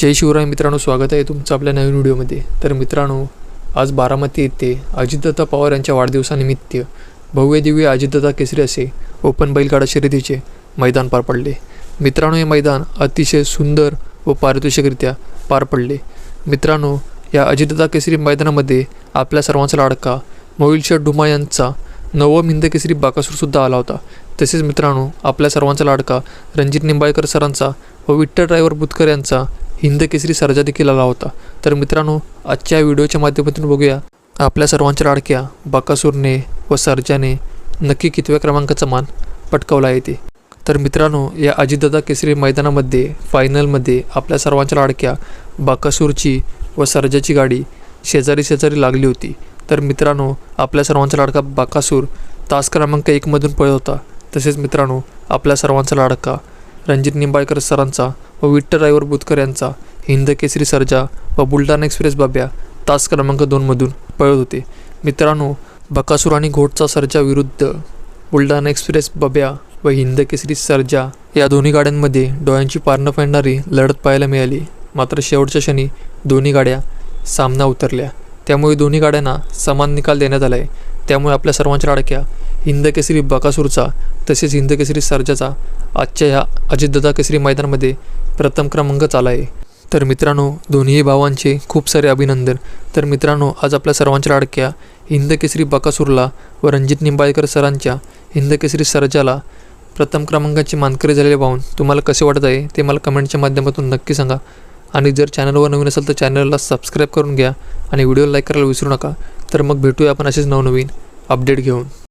जय शिवराय मित्रांनो स्वागत आहे तुमचं आपल्या नवीन व्हिडिओमध्ये. तर मित्रांनो आज बारामती येथे अजितदत्ता पवार यांच्या वाढदिवसानिमित्त भव्य दिव्य अजितदादा केसरी असे ओपन बैलगाडा शर्यतीचे मैदान पार पडले. मित्रांनो हे मैदान अतिशय सुंदर व पारितोषिकरित्या पार पडले. मित्रांनो या अजितदत्ता केसरी मैदानामध्ये आपल्या सर्वांचा लाडका मोहिल डुमा यांचा नवम हिंद केसरी बाकासूरसुद्धा आला होता. तसेच मित्रांनो आपल्या सर्वांचा लाडका रणजित निंबाळकर सरांचा व विठ्ठल ड्रायव्हर बुतकर यांचा हिंद केसरी सर्जा देखील आला होता. तर मित्रांनो आजच्या व्हिडिओच्या माध्यमातून बघूया. आपल्या सर्वांच्या लाडक्या बाकासूरने व सर्जाने नक्की कितव्या क्रमांकाचा मान पटकावला येते तर मित्रांनो या अजितदादा केसरी मैदानामध्ये फायनलमध्ये आपल्या सर्वांच्या लाडक्या बाकासूरची व सर्जाची गाडी शेजारी शेजारी लागली होती. तर मित्रांनो आपल्या सर्वांचा लाडका बाकासूर तास क्रमांक एकमधून पळत होता. तसेच मित्रांनो आपल्या सर्वांचा लाडका रणजित निंबाळकर सरांचा व विठ्ठल ड्रायव्हर बुतकर यांचा हिंद केसरी सर्जा व बुलढाणा एक्सप्रेस बाब्या तास क्रमांक दोनमधून पळत होते. मित्रांनो बकासूर आणि घोटचा सर्जा विरुद्ध बुलढाणा एक्सप्रेस बब्या व हिंद केसरी सर्जा या दोन्ही गाड्यांमध्ये डोळ्यांची पारणं फेडणारी लढत पाहायला मिळाली. मात्र शेवटच्या क्षणी दोन्ही गाड्या सामना उतरल्या. त्यामुळे दोन्ही गाड्यांना समान निकाल देण्यात आला आहे त्यामुळे आपल्या सर्वांच्या लाडक्या हिंद केसरी बकासूरचा तसेच हिंदकेसरी सर्जाचा आजच्या ह्या अजितदादा केसरी मैदानामध्ये प्रथम क्रमांक आला आहे तर मित्रांनो दोन्ही भावांचे खूप सारे अभिनंदन. तर मित्रांनो आज आपल्या सर्वांच्या लाडक्या हिंद केसरी बकासूरला व रणजित निंबाळकर सरांच्या हिंदकेसरी सर्जाला प्रथम क्रमांकाचे मानकरी झालेले पाहून तुम्हाला कसे वाटत आहे ते मला कमेंटच्या माध्यमातून नक्की सांगा. आणि जर चॅनलवर नवीन असेल तर चॅनलला सबस्क्राईब करून घ्या आणि व्हिडिओ लाईक करायला विसरू नका. तर मग भेटूया आपण असेच नवनवीन अपडेट घेऊन.